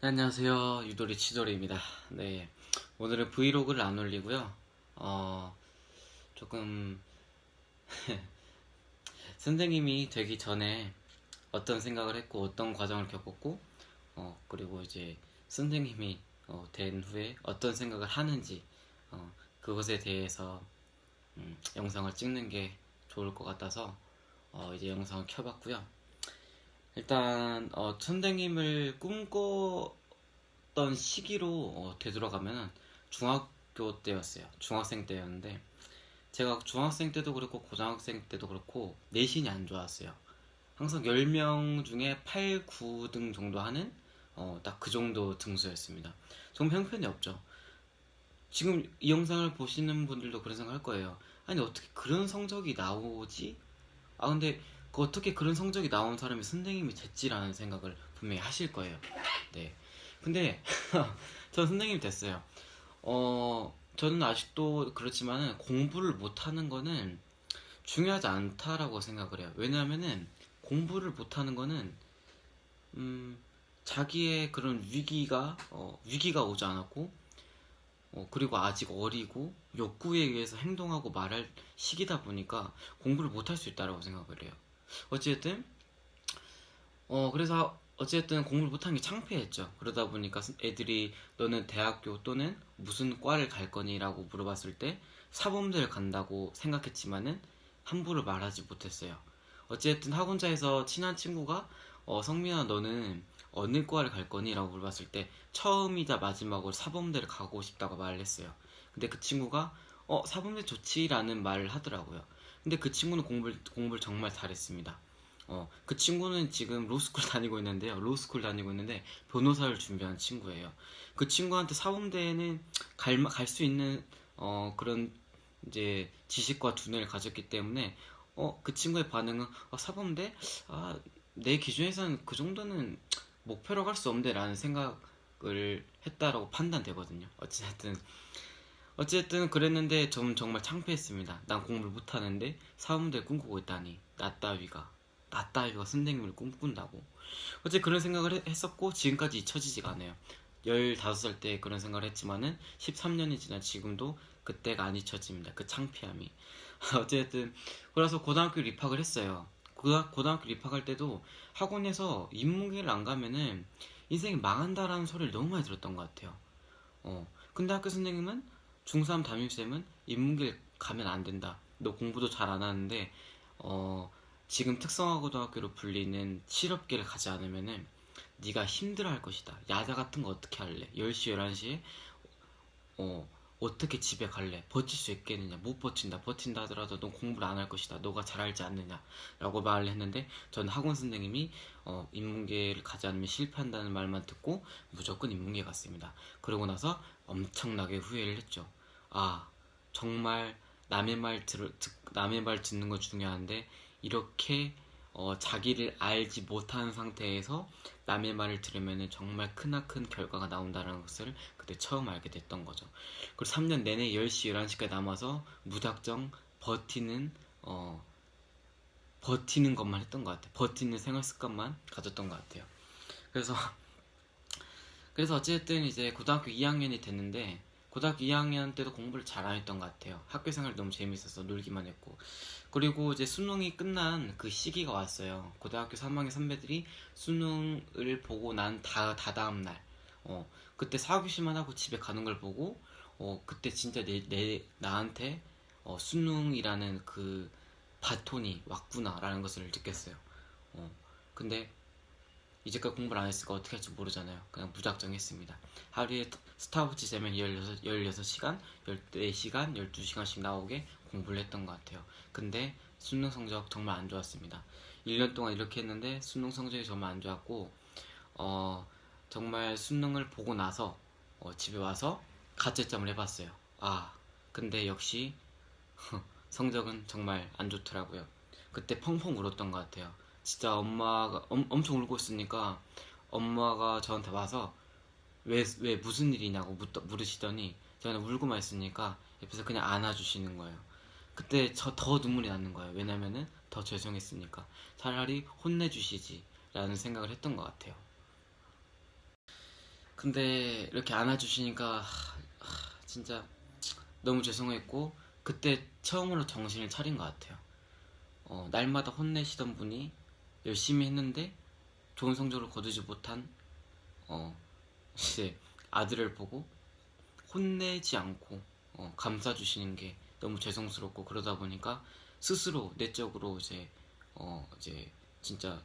네, 안녕하세요. 유도리 치도리입니다. 네. 오늘은 브이로그를 안 올리고요. 어, 조금, 선생님이 되기 전에 어떤 생각을 했고, 어떤 과정을 겪었고, 어, 그리고 이제 선생님이 어, 된 후에 어떤 생각을 하는지, 어, 그것에 대해서 음, 영상을 찍는 게 좋을 것 같아서 어, 이제 영상을 켜봤고요. 일단 어, 선생님을 꿈꿨던 시기로 어, 되돌아가면 중학교 때였어요. 중학생 때였는데 제가 중학생 때도 그렇고 고등학생 때도 그렇고 내신이 안 좋았어요. 항상 10명 중에 8, 9등 정도 하는 어, 딱 그 정도 등수였습니다. 정말 형편이 없죠. 지금 이 영상을 보시는 분들도 그런 생각 할 거예요. 아니 어떻게 그런 성적이 나오지? 아 근데 그 어떻게 그런 성적이 나온 사람이 선생님이 됐지라는 생각을 분명히 하실 거예요. 네. 근데 전 선생님이 됐어요. 어 저는 아직도 그렇지만은 공부를 못하는 거는 중요하지 않다라고 생각을 해요. 왜냐하면은 공부를 못하는 거는 음 자기의 그런 위기가 어, 위기가 오지 않았고 어, 그리고 아직 어리고 욕구에 의해서 행동하고 말할 시기다 보니까 공부를 못할 수 있다라고 생각을 해요. 어쨌든 어 그래서 어쨌든 공부를 못한 게 창피했죠. 그러다 보니까 애들이 너는 대학교 또는 무슨 과를 갈 거니라고 물어봤을 때 사범대를 간다고 생각했지만은 함부로 말하지 못했어요. 어쨌든 학원자에서 친한 친구가 어, 성민아 너는 어느 과를 갈 거니라고 물어봤을 때 처음이자 마지막으로 사범대를 가고 싶다고 말을 했어요. 근데 그 친구가 어 사범대 좋지라는 말을 하더라고요. 근데 그 친구는 공부를 공부를 정말 잘했습니다. 어, 그 친구는 지금 로스쿨 다니고 있는데요. 로스쿨 다니고 있는데 변호사를 준비한 친구예요. 그 친구한테 사범대에는 갈갈수 있는 어, 그런 이제 지식과 두뇌를 가졌기 때문에 어, 그 친구의 반응은 아, 사범대 아, 내 기준에서는 그 정도는 목표로 갈 수 없는데라는 생각을 했다라고 판단되거든요. 어쨌든 어쨌든 그랬는데 좀 정말 창피했습니다. 난 공부를 못하는데 사범대를 꿈꾸고 있다니 나 따위가 선생님을 꿈꾼다고 어째 그런 생각을 했- 했었고 지금까지 잊혀지지가 않아요. 15살 때 그런 생각을 했지만은 13년이 지난 지금도 그때가 안 잊혀집니다. 그 창피함이 어쨌든 그래서 고등학교 입학을 했어요. 고등- 고등학교 입학할 때도 학원에서 인문계를 안 가면은 인생이 망한다라는 소리를 너무 많이 들었던 것 같아요. 어 근데 학교 선생님은 중3 담임쌤은 인문계 가면 안 된다. 너 공부도 잘 안 하는데 어 지금 특성화고등학교로 불리는 실업계를 가지 않으면은 네가 힘들어할 것이다. 야자 같은 거 어떻게 할래? 10시 11시에 어 어떻게 집에 갈래? 버틸 수 있겠느냐? 못 버틴다. 버틴다 하더라도 넌 공부를 안 할 것이다. 너가 잘할지 않느냐? 라고 말을 했는데 전 학원 선생님이 어, 인문계를 가지 않으면 실패한다는 말만 듣고 무조건 인문계 갔습니다. 그러고 나서 엄청나게 후회를 했죠. 아 정말 남의 말 들, 듣, 남의 말 듣는 거 중요한데 이렇게 어, 자기를 알지 못하는 상태에서 남의 말을 들으면 정말 크나큰 결과가 나온다는 것을 그때 처음 알게 됐던 거죠. 그리고 3년 내내 10시, 11시까지 남아서 무작정 버티는 어, 버티는 것만 했던 것 같아요. 버티는 생활 습관만 가졌던 것 같아요. 그래서 그래서 어쨌든 이제 고등학교 2학년이 됐는데 고등학교 2학년 때도 공부를 잘 안 했던 것 같아요. 학교 생활 너무 재밌어서 놀기만 했고 그리고 이제 수능이 끝난 그 시기가 왔어요. 고등학교 3학년 선배들이 수능을 보고 난 다 다다음 날, 어 그때 사교시만 하고 집에 가는 걸 보고 어 그때 진짜 내, 내 나한테 어, 수능이라는 그 바톤이 왔구나라는 것을 느꼈어요. 어 근데 이제까지 공부를 안 했으니까 어떻게 할지 모르잖아요. 그냥 무작정 했습니다. 하루에 스타워치 재면 16, 16시간, 14시간, 12시간씩 나오게 공부를 했던 것 같아요. 근데 수능 성적 정말 안 좋았습니다. 1년 동안 이렇게 했는데 수능 성적이 정말 안 좋았고, 어, 정말 수능을 보고 나서 어, 집에 와서 가채점을 해봤어요. 아, 근데 역시 성적은 정말 안 좋더라고요. 그때 펑펑 울었던 것 같아요. 진짜 엄마가 엄, 엄청 울고 있으니까 엄마가 저한테 와서 왜, 왜 무슨 일이냐고 묻, 물으시더니 저는 울고만 있으니까 옆에서 그냥 안아주시는 거예요. 그때 저 더 눈물이 나는 거예요. 왜냐면은 더 죄송했으니까 차라리 혼내주시지 라는 생각을 했던 것 같아요. 근데 이렇게 안아주시니까 하, 하, 진짜 너무 죄송했고 그때 처음으로 정신을 차린 것 같아요. 어, 날마다 혼내시던 분이 열심히 했는데 좋은 성적을 거두지 못한 어, 이제 아들을 보고 혼내지 않고 어, 감싸 주시는 게 너무 죄송스럽고 그러다 보니까 스스로 내적으로 이제 어, 이제 진짜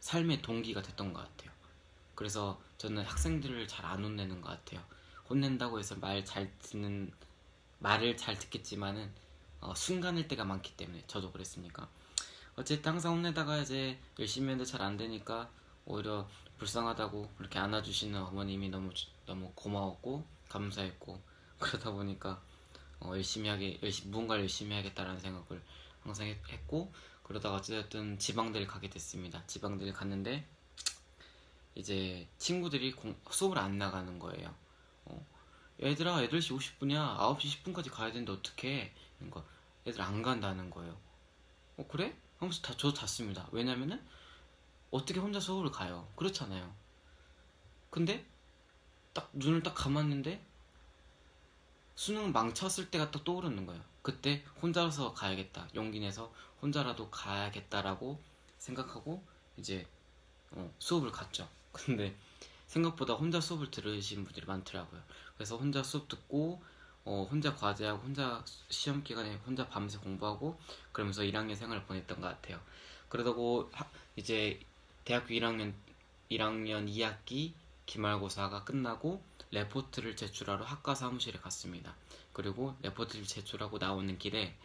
삶의 동기가 됐던 것 같아요. 그래서 저는 학생들을 잘 안 혼내는 것 같아요. 혼낸다고 해서 말 잘 듣는 말을 잘 듣겠지만은 어, 순간일 때가 많기 때문에 저도 그랬으니까 어쨌든 항상 혼내다가 이제 열심히 했는데 잘 안 되니까 오히려 불쌍하다고 그렇게 안아주시는 어머님이 너무 너무 고마웠고 감사했고 그러다 보니까 어, 열심히 하게 열심히 무언가를 열심히 해야겠다라는 생각을 항상 했, 했고 그러다가 어쨌든 지방대를 가게 됐습니다. 지방대를 갔는데 이제 친구들이 공- 수업을 안 나가는 거예요. 어, 얘들아 8시 50분이야 9시 10분까지 가야 되는데 어떡해 그러니까 애들 안 간다는 거예요. 어 그래? 하면서 다, 저도 잤습니다. 왜냐면은 어떻게 혼자 수업을 가요? 그렇잖아요. 근데 딱 눈을 딱 감았는데 수능 망쳤을 때가 딱 떠오르는 거예요. 그때 혼자서 가야겠다. 용기 내서 혼자라도 가야겠다라고 생각하고 이제 어, 수업을 갔죠. 근데 생각보다 혼자 수업을 들으신 분들이 많더라고요. 그래서 혼자 수업 듣고 어, 혼자 과제하고 혼자 시험 기간에 혼자 밤새 공부하고 그러면서 1학년 생활을 보냈던 것 같아요. 그러다고 하- 이제 대학교 1학년 1학년 2학기 기말고사가 끝나고 레포트를 제출하러 학과 사무실에 갔습니다. 그리고 레포트를 제출하고 나오는 길에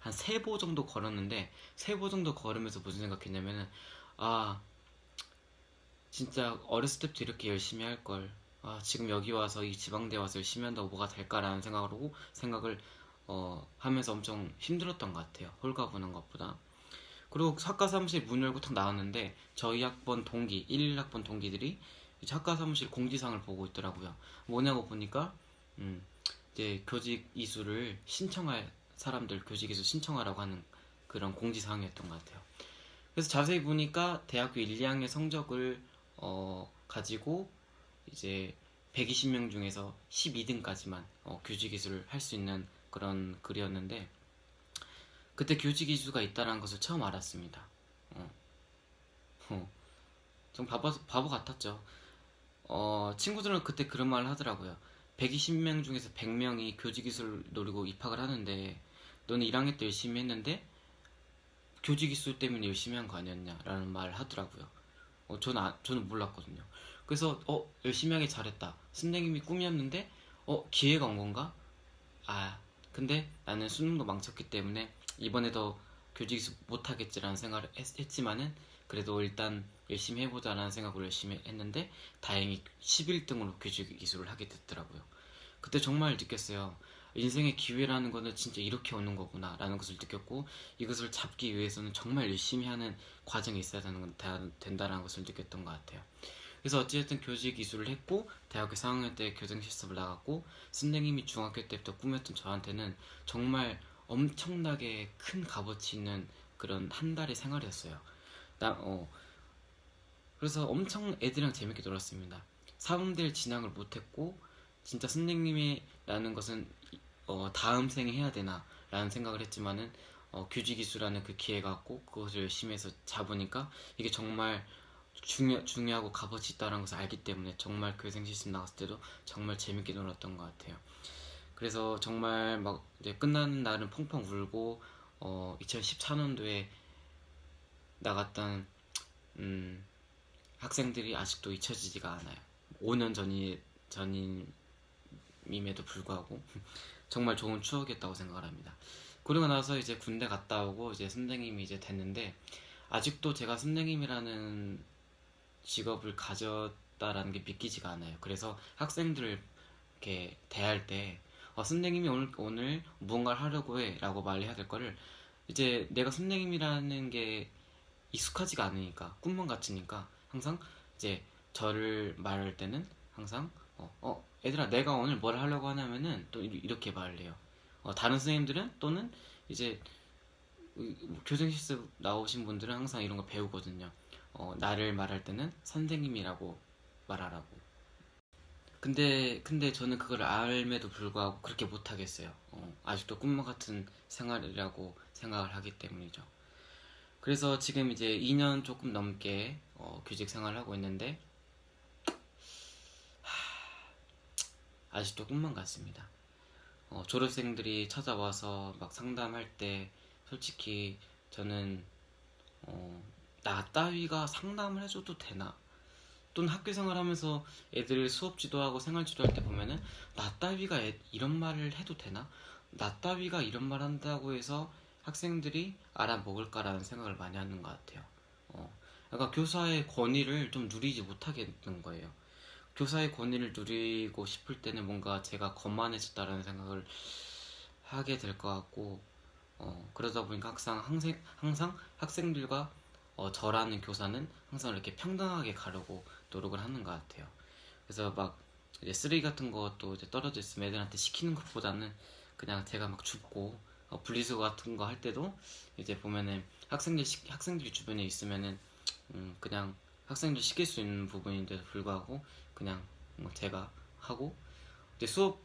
한 세 보 정도 걸었는데 세 보 정도 걸으면서 무슨 생각했냐면은 아 진짜 어렸을 때부터 이렇게 열심히 할 걸. 아, 지금 여기 와서 이 지방대 와서 열심히 한다고 뭐가 될까라는 생각을 하고 생각을 어, 하면서 엄청 힘들었던 것 같아요. 홀가분한 것보다. 그리고 학과 사무실 문 열고 탁 나왔는데 저희 학번 동기, 1, 1학번 동기들이 학과 사무실 공지사항을 보고 있더라고요. 뭐냐고 보니까 음, 이제 교직 이수를 신청할 사람들 교직 이수 신청하라고 하는 그런 공지사항이었던 것 같아요. 그래서 자세히 보니까 대학교 1, 2학년 성적을 어, 가지고 이제 120명 중에서 12등까지만 어, 교직 이수를 할 수 있는 그런 글이었는데 그때 교직 이수가 있다는 것을 처음 알았습니다. 어. 어. 좀 바보, 바보 같았죠. 어, 친구들은 그때 그런 말을 하더라고요. 120명 중에서 100명이 교직 이수를 노리고 입학을 하는데 너는 1학년 때 열심히 했는데 교직 이수 때문에 열심히 한 거 아니었냐 라는 말을 하더라고요. 어, 저는 아- 저는 몰랐거든요. 그래서 어 열심히 하길 잘했다. 선생님이 꿈이었는데 어 기회가 온 건가? 아 근데 나는 수능도 망쳤기 때문에 이번에도 교직 못하겠지라는 생각을 했, 했지만은 그래도 일단 열심히 해보자라는 생각으로 열심히 했는데 다행히 11등으로 교직 이수를 하게 됐더라고요. 그때 정말 느꼈어요. 인생의 기회라는 거는 진짜 이렇게 오는 거구나 라는 것을 느꼈고 이것을 잡기 위해서는 정말 열심히 하는 과정이 있어야 된다는 것을 느꼈던 것 같아요. 그래서 어찌됐든 교직 이수를 했고 대학교 4학년 때 교정 실습을 나갔고 선생님이 중학교 때부터 꿈이었던 저한테는 정말 엄청나게 큰 값어치 있는 그런 한 달의 생활이었어요. 나, 어, 그래서 엄청 애들이랑 재밌게 놀았습니다. 사범대를 진학을 못했고 진짜 선생님이라는 것은 어, 다음 생에 해야 되나 라는 생각을 했지만은 어, 교직이수라는 그 기회가 왔고 그것을 열심히 해서 잡으니까 이게 정말 중요, 중요하고 값어치 있다는 것을 알기 때문에 정말 교생 실습 나갔을 때도 정말 재밌게 놀았던 것 같아요. 그래서 정말 막 이제 끝나는 날은 펑펑 울고 어, 2014년도에 나갔던 음, 학생들이 아직도 잊혀지지가 않아요. 5년 전이 전임에도 불구하고 정말 좋은 추억이었다고 생각을 합니다. 그러고 나서 이제 군대 갔다 오고 이제 선생님이 이제 됐는데 아직도 제가 선생님이라는 직업을 가졌다라는 게 믿기지가 않아요. 그래서 학생들을 이렇게 대할 때 어, 선생님이 오늘 오늘 무언가를 하려고 해라고 말해야 될 거를 이제 내가 선생님이라는 게 익숙하지가 않으니까 꿈만 같으니까 항상 이제 저를 말할 때는 항상 어, 어, 얘들아 내가 오늘 뭘 하려고 하냐면은 또 이- 이렇게 말을 해요. 어, 다른 선생님들은 또는 이제 음, 교생 실습 나오신 분들은 항상 이런 거 배우거든요. 어, 나를 말할 때는 선생님이라고 말하라고. 근데 근데 저는 그걸 알매도 불구하고 그렇게 못 하겠어요. 어, 아직도 꿈만 같은 생활이라고 생각을 하기 때문이죠. 그래서 지금 이제 2년 조금 넘게 어, 교직 생활을 하고 있는데 하, 아직도 꿈만 같습니다. 어, 졸업생들이 찾아와서 막 상담할 때 솔직히 저는 어, 나 따위가 상담을 해줘도 되나? 또는 학교 생활하면서 애들 수업 지도하고 생활 지도할 때 보면은 나 따위가 애- 이런 말을 해도 되나? 나 따위가 이런 말 한다고 해서 학생들이 알아먹을까라는 생각을 많이 하는 것 같아요. 어, 그러니까 교사의 권위를 좀 누리지 못하겠는 거예요. 교사의 권위를 누리고 싶을 때는 뭔가 제가 거만해졌다라는 생각을 하게 될 것 같고 어, 그러다 보니까 항상 항생, 항상 학생들과 어, 저라는 교사는 항상 이렇게 평등하게 가려고 노력을 하는 것 같아요. 그래서 막 이제 쓰레기 같은 것도 이제 떨어져 있으면 애들한테 시키는 것보다는 그냥 제가 막 줍고 어, 분리수거 같은 거 할 때도 이제 보면은 학생들 시, 학생들이 주변에 있으면은 음, 그냥 학생들 시킬 수 있는 부분인데도 불구하고 그냥 뭐 제가 하고 이제 수업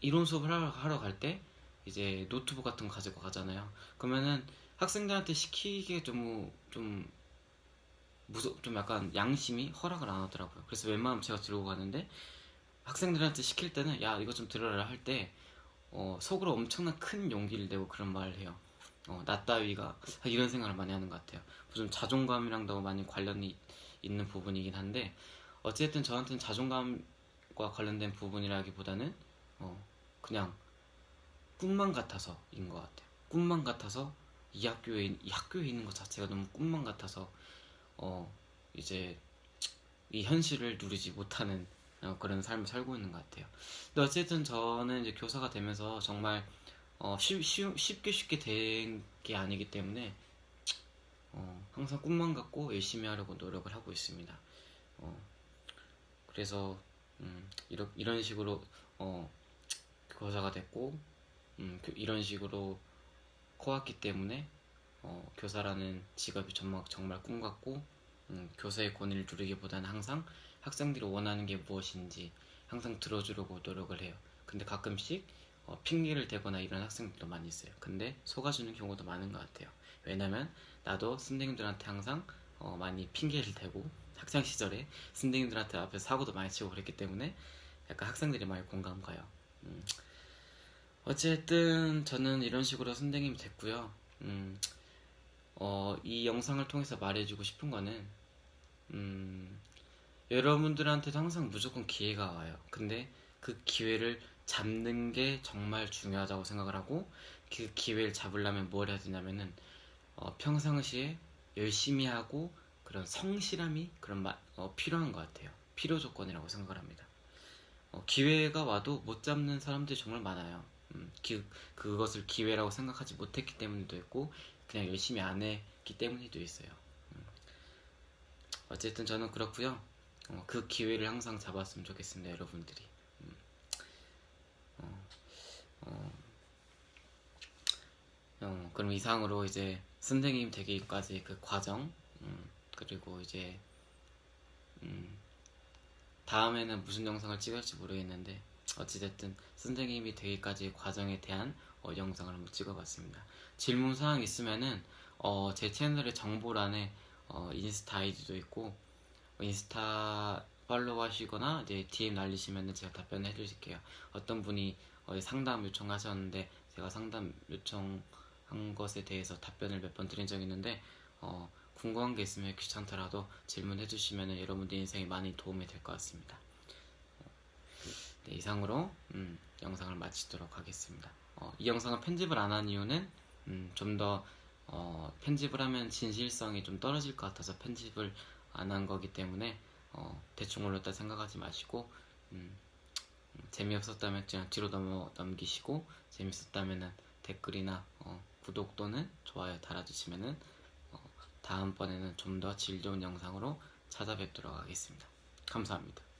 이론 수업을 하러, 하러 갈 때 이제 노트북 같은 거 가지고 가잖아요. 그러면은 학생들한테 시키기에 좀, 좀, 무서, 좀 약간 양심이 허락을 안 하더라고요. 그래서 웬만하면 제가 들고 가는데 학생들한테 시킬 때는 야, 이거 좀 들어라 할 때, 어, 속으로 엄청난 큰 용기를 내고 그런 말을 해요. 어, 나 따위가 이런 생각을 많이 하는 것 같아요. 좀 자존감이랑도 많이 관련이 있는 부분이긴 한데 어쨌든 저한테는 자존감과 관련된 부분이라기보다는 어, 그냥 꿈만 같아서인 것 같아요. 꿈만 같아서 이 학교에 이 학교에 있는 것 자체가 너무 꿈만 같아서 어 이제 이 현실을 누리지 못하는 어, 그런 삶을 살고 있는 것 같아요. 근데 어쨌든 저는 이제 교사가 되면서 정말 어, 쉽, 쉽, 쉽게 쉽게 된 게 아니기 때문에 어, 항상 꿈만 갖고 열심히 하려고 노력을 하고 있습니다. 어, 그래서 음, 이런 이런 식으로 어, 교사가 됐고 음, 그- 이런 식으로 커왔기 때문에 어, 교사라는 직업이 정말 정말 꿈 같고 음, 교사의 권위를 누리기보다는 항상 학생들이 원하는 게 무엇인지 항상 들어주려고 노력을 해요. 근데 가끔씩 어, 핑계를 대거나 이런 학생들도 많이 있어요. 근데 속아주는 경우도 많은 것 같아요. 왜냐면 나도 선생님들한테 항상 어, 많이 핑계를 대고 학창 시절에 선생님들한테 앞에서 사고도 많이 치고 그랬기 때문에 약간 학생들이 많이 공감 가요. 음, 어쨌든 저는 이런 식으로 선생님이 됐고요. 음, 어, 이 영상을 통해서 말해주고 싶은 거는 음, 여러분들한테도 항상 무조건 기회가 와요. 근데 그 기회를 잡는 게 정말 중요하다고 생각을 하고 그 기회를 잡으려면 뭘 해야 되냐면은 어, 평상시에 열심히 하고 그런 성실함이 그런 마- 어, 필요한 것 같아요. 필요 조건이라고 생각을 합니다. 어, 기회가 와도 못 잡는 사람들이 정말 많아요. 음, 기- 그것을 기회라고 생각하지 못했기 때문에도 있고 그냥 열심히 안 했기 때문에도 있어요. 음, 어쨌든 저는 그렇고요. 어, 그 기회를 항상 잡았으면 좋겠습니다, 여러분들이. 음, 어, 어, 어, 그럼 이상으로 이제 선생님 되기까지 그 과정 음, 그리고 이제 음, 다음에는 무슨 영상을 찍을지 모르겠는데 어찌됐든 선생님이 되기까지 과정에 대한 어, 영상을 한번 찍어봤습니다. 질문 사항 있으면은 어, 제 채널의 정보란에 어, 인스타 아이디도 있고 인스타 팔로우 하시거나 이제 DM 날리시면은 제가 답변을 해드릴게요. 어떤 분이 어, 상담 요청하셨는데 제가 상담 요청한 것에 대해서 답변을 몇 번 드린 적이 있는데 어, 궁금한 게 있으면 귀찮더라도 질문해 주시면 여러분들 인생에 많이 도움이 될 것 같습니다. 네, 이상으로 음, 영상을 마치도록 하겠습니다. 어, 이 영상을 편집을 안 한 이유는 음, 좀더 어, 편집을 하면 진실성이 좀 떨어질 것 같아서 편집을 안 한 거기 때문에 어, 대충 올렸다 생각하지 마시고 음, 음, 재미없었다면 그냥 뒤로 넘어 넘기시고 재밌었다면 댓글이나 어, 구독 또는 좋아요 달아주시면은 어, 다음번에는 좀 더 질 좋은 영상으로 찾아뵙도록 하겠습니다. 감사합니다.